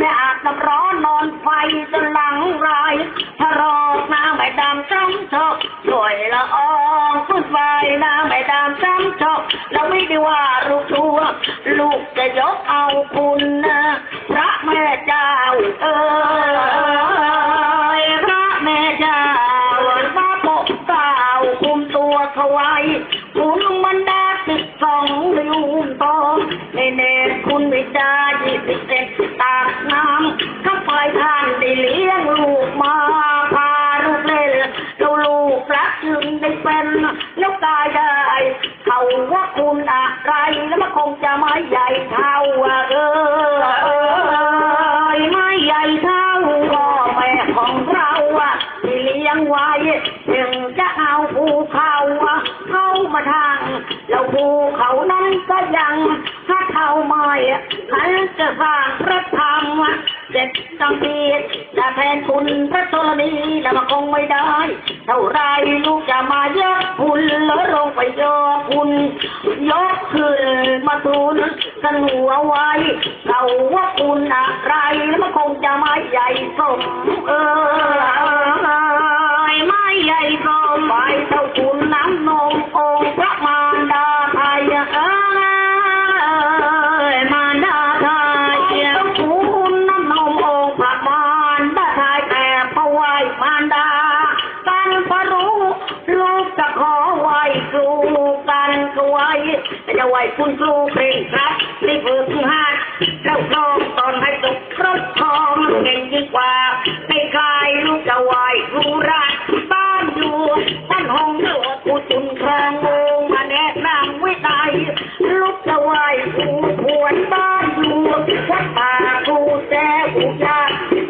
ไม่อาบน้ำร้อนนอนไฟจนหลังรายถ้ารอกน้ำไม่ดำจ้ำชกสวยละอองฟุดไฟน้ำไม่ดำจ้ำชกแล้วไม่ได้ว่าลูกตัวลูกจะยกเอาคุณนะพระแม่เจ้าเออพระแม่เจ้ามาปกเกล่าคุมตัวเขาไว้คุณมันดาสิบสองลืมตองในเนรคุณวิจายี่สิบเอ็ด น้ำข้าไปท่านได้เลี้ยงลูกมาพาลูกเล่นเราลูกรักจึงได้เป็นแล้วกายได้เขาว่าคุณอะไรแล้วมันคงจะไม่ใหญ่เท่าเออไม่ใหญ่เท่าพ่อแม่ของเราอะที่เลี้ยงไว้ถึงจะเอาภูเขาอะเข้ามาทางแล้วภูเขานั้นก็ยัง เขาไม่ฉันจะสร้างพระธรรมเจ็ดสังเกตจะแทนคุณพระธรณีแล้วมันคงไม่ได้ เท่าไรลูกจะมาเยอะคุณแล้วลงไปเยอะคุณยกขึ้นมาทูลกันหัวไว้เราว่าคุณอะไรแล้วมันคงจะไม่ใหญ่สมเออไม่ใหญ่สม ขอไหวครูกันกไว้จะไหวคุณครูเพลงครับรีบฝึกหัดแล้วลองตอนให้จบครบทองเก่งยิ่งกว่าให้กายลูกจะไหวครูรักบ้านอยู่บ้านห้องเลือกูจุนครองงงมาแนะนำวินัยลูกจะไหวครูพวนบ้านอยู่วัดป่าครูแจ้ครูยา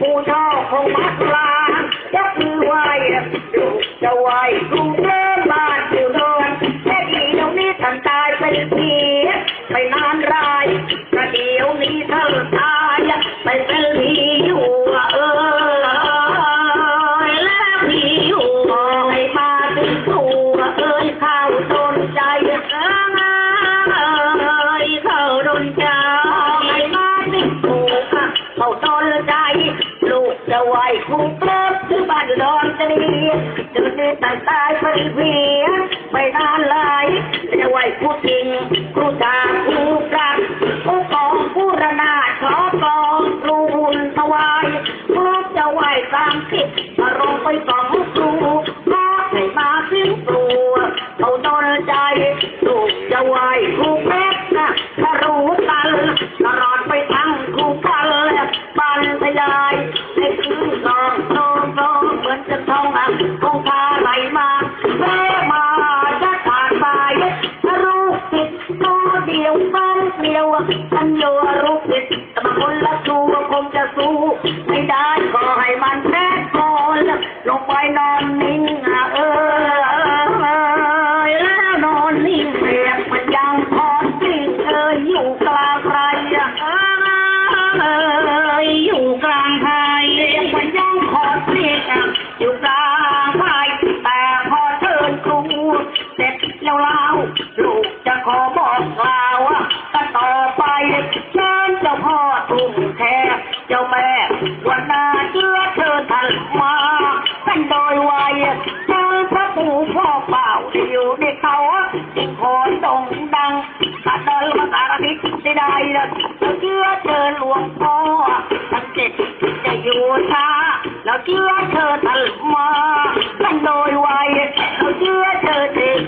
ครูชอบของมัดลายกมือไหวลูกจะไหวครูา หวครูเลิฟที่บ้านดอนจะนีจะมีตายตายไปเวียไปนานเลยจะไหวผู้จริงครูจาครูกักครูกองผู้ระนาดขอกองรูบุญถวายพรูจะไหวตามคิดมาลงไปสอง ฉันโยรู้ผิดแต่มาคนละสู้คงจะสู้ ไม่ได้ก็ให้มันแพ้ก่อนลงไปนอนนิ่งอะเออแล้วนอนนิ่งเรียกมันยังพอจริงเอออยู่กลางใครอะเอออยู่กลางใครเรียกมันยังพอจริงอะอยู่กลาง แทบเจ้าแม่วันนาเชื่อเธอทันมาท่านโดยวัยเจงพระผู้พ่อเป่าที่อยู่ในเขาจึงขอนดงดังตัดเดินมาสารทิศได้ๆนะเชื่อเธอหลวงพ่อท่านเจ็ดจะอยู่ช้าเราเชื่อเธอทันมาท่านโดยวัยเราเชื่อเธอเอง